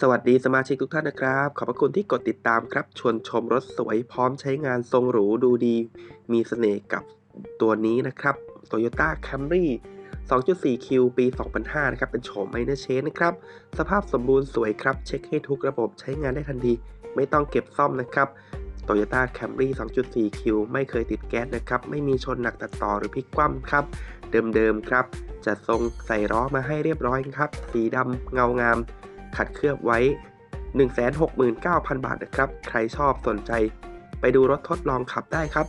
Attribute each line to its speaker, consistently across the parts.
Speaker 1: สวัสดีสมาชิกทุกท่านนะครับ ขอบพระคุณที่กดติดตามครับ ชวนชมรถสวยพร้อมใช้งานทรงหรูดูดี มีเสน่ห์กับตัวนี้นะครับ Toyota Camry 2.4Q ปี 2005 นะครับ เป็นโฉมไมเนอร์เชนนะครับ สภาพสมบูรณ์สวยครับ เช็คให้ทุกระบบใช้งานได้ทันที ไม่ต้องเก็บซ่อมนะครับ Toyota Camry 2.4Q ไม่เคยติดแก๊สนะครับ ไม่มีชนหนักตัดต่อหรือพลิกคว่ำครับ เดิมๆครับ จะทรงใส่ล้อมาให้เรียบร้อยครับ สีดำเงางาม ขัดเคลือบไว้ 169,000 บาทนะครับ ใครชอบสนใจ ไปดูรถทดลองขับได้ครับ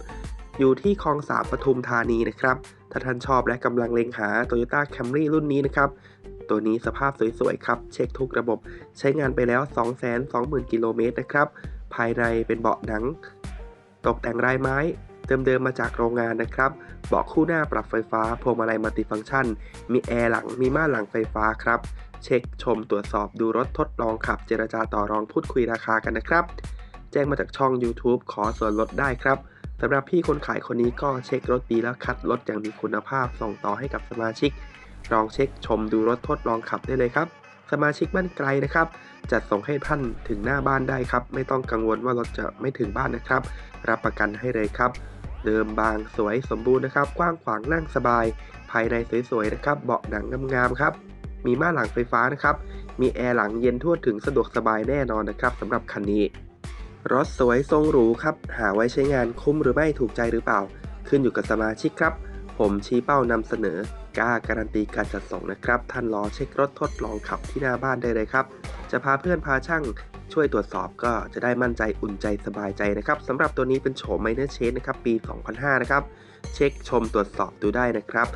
Speaker 1: อยู่ที่คลองสามปทุมธานีนะครับ ถ้าท่านชอบและกำลังเล็งหา Toyota Camry รุ่นนี้นะครับ ตัวนี้สภาพสวยๆครับ เช็คทุกระบบ ใช้งานไปแล้ว 220,000 กิโลเมตรนะครับ ภายในเป็นเบาะหนัง ตกแต่งลายไม้เดิมๆมาจากโรงงานนะครับ เบาะคู่หน้าปรับไฟฟ้า พวงมาลัยมัลติฟังก์ชัน มีแอร์หลัง มีม่านหลังไฟฟ้าครับ เช็คชมตรวจสอบดูรถทดลองขับเจรจาต่อรองพูดคุยราคากันนะครับ แจ้งมาจากช่อง YouTube ขอส่วนลดได้ครับสำหรับพี่คนขายคนนี้ก็เช็ครถดีแล้วคัดรถอย่างมีคุณภาพส่งต่อให้กับสมาชิก ลองเช็คชมดูรถทดลองขับได้เลยครับ สมาชิกบ้านไกลนะครับ จัดส่งให้ท่านถึงหน้าบ้านได้ครับ ไม่ต้องกังวลว่ารถจะไม่ถึงบ้านนะครับ รับประกันให้เลยครับ เดิมบางสวยสมบูรณ์นะครับ กว้างขวางนั่งสบาย ภายในสวยๆนะครับ เบาะหนังงามๆครับ มีม่านหลังไฟฟ้านะครับ มีแอร์หลังเย็นทั่วถึงสะดวกสบายแน่นอนนะครับสำหรับคันนี้ รถสวยทรงหรูครับ หาไว้ใช้งานคุ้มหรือไม่ถูกใจหรือเปล่า ขึ้นอยู่กับสมาชิกครับ ผมชี้เป้านำเสนอกล้าการันตีการจัดส่งนะครับ ท่านรอเช็ครถทดลองขับที่หน้าบ้านได้เลยครับ จะพาเพื่อนพาช่างช่วยตรวจสอบก็จะได้มั่นใจอุ่นใจสบายใจนะครับสำหรับตัวนี้เป็นโฉมไมเนอร์เชนนะครับปี 2005 นะครับ เช็คชมตรวจสอบดูได้นะครับ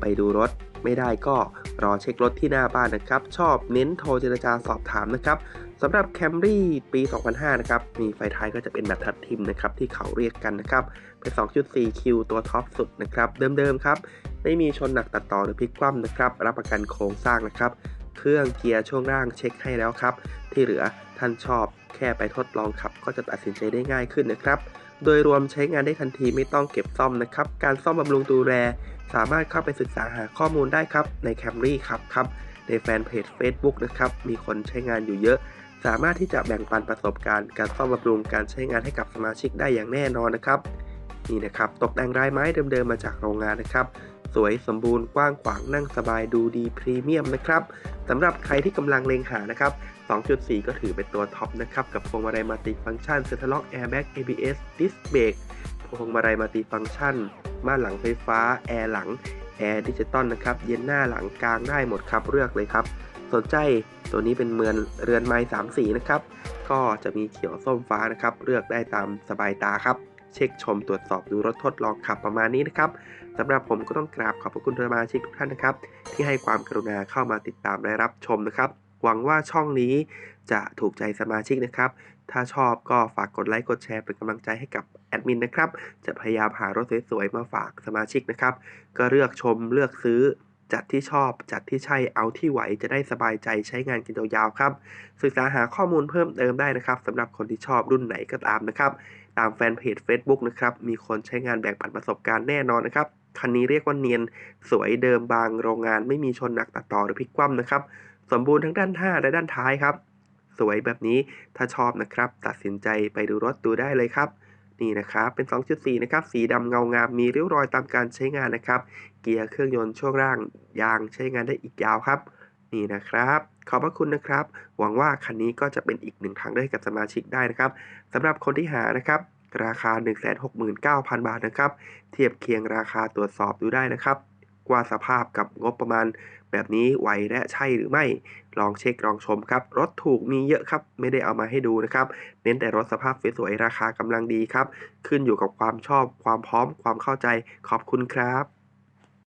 Speaker 1: ไปดูรถ ไม่ได้ก็รอเช็ครถที่หน้าบ้านนะครับ ชอบเน้นโทรเจรจาสอบถามนะครับสำหรับ Camry ปี 2005 นะครับ มีไฟท้ายก็จะเป็นแบบทัดทิมนะครับ ที่เขาเรียกกันนะครับ เป็น 2.4Q ตัวท็อปสุดนะครับ เดิมๆครับ ไม่มีชนหนักตัดต่อหรือพลิกคว่ำนะครับ รับประกันโครงสร้างนะครับ เครื่องเกียร์ช่วงล่างเช็คให้แล้วครับ ที่เหลือท่านชอบแค่ไปทดลองขับ ก็จะตัดสินใจได้ง่ายขึ้นนะครับ โดยรวมใช้งานได้ทันทีไม่ต้องเก็บซ่อมนะครับ การซ่อมบำรุงดูแล สามารถเข้าไปศึกษาหาข้อมูลได้ครับใน Camry ครับครับในแฟนเพจ Facebook นะครับมีคนใช้งานอยู่เยอะ สามารถที่จะแบ่งปันประสบการณ์ การซ่อมบำรุงการใช้งานให้กับสมาชิกได้อย่างแน่นอนนะครับ นี่นะครับตกแต่งลายไม้เดิมๆมาจากโรงงานนะครับ สวยสมบูรณ์กว้างขวางนั่งสบายดูดีพรีเมียมนะครับสำหรับใครที่กำลังเลงหานะครับ 2.4 ก็ถือเป็นตัวท็อปนะครับ กับพวงมาลัยมัลติฟังก์ชันเซ็นทรัลล็อกแอร์แบ็ก ABS ดิสเบรกพวงมาลัยมัลติฟังก์ชันม่านหลังไฟฟ้า แอร์หลัง แอร์ดิจิตอลนะครับ เย็นหน้าหลังกลางได้หมดครับ เลือกเลยครับ สนใจตัวนี้เป็นเมือนเรือนไม้สามสีนะครับ ก็จะมีเขียวส้มฟ้านะครับ เลือกได้ตามสบายตาครับ เช็คชมตรวจสอบดูรถทดลองขับประมาณนี้นะครับสำหรับผมก็ต้องกราบขอบพระคุณสมาชิกทุกท่านนะครับ ที่ให้ความกรุณาเข้ามาติดตามและรับชมนะครับ หวังว่าช่องนี้จะถูกใจสมาชิกนะครับ ถ้าชอบก็ฝากกดไลค์กดแชร์เป็นกำลังใจให้กับแอดมินนะครับ จะพยายามหารถสวยๆมาฝากสมาชิกนะครับ ก็เลือกชมเลือกซื้อจัดที่ชอบจัดที่ใช่เอาที่ไหวจะได้สบายใจใช้งานกันยาวๆครับ ศึกษาหาข้อมูลเพิ่มเติมได้นะครับสำหรับคนที่ชอบรุ่นไหนก็ตามนะครับ ตามแฟนเพจ Facebook นะครับ มีคนใช้งานแบ่งปันประสบการณ์แน่นอนนะครับ คันนี้เรียกว่าเนียนสวยเดิมบางโรงงานไม่มีชนหนักตัดต่อหรือพลิกคว่ำนะครับ สมบูรณ์ทั้งด้านหน้าและด้านท้ายครับ สวยแบบนี้ถ้าชอบนะครับ ตัดสินใจไปดูรถดูได้เลยครับนี่นะครับเป็น 2.4 นะครับ สีดำเงางาม มีริ้วรอยตามการใช้งานนะครับ เกียร์เครื่องยนต์ช่วงล่าง ยางใช้งานได้อีกยาวครับ นี่นะครับ ขอบพระคุณนะครับ หวังว่าคันนี้ก็จะเป็นอีกหนึ่งทางเลือกกับสมาชิกได้นะครับสำหรับคนที่หานะครับราคา 169,000 บาทนะครับ เทียบเคียงราคาตรวจสอบดูได้นะครับ ว่าสภาพกับงบประมาณ แบบนี้ไหวและใช่หรือไม่ ลองเช็คลองชมครับ รถถูกมีเยอะครับ ไม่ได้เอามาให้ดูนะครับ เน้นแต่รถสภาพสวยๆราคากำลังดีครับ ขึ้นอยู่กับความชอบความพร้อมความเข้าใจขอบคุณครับ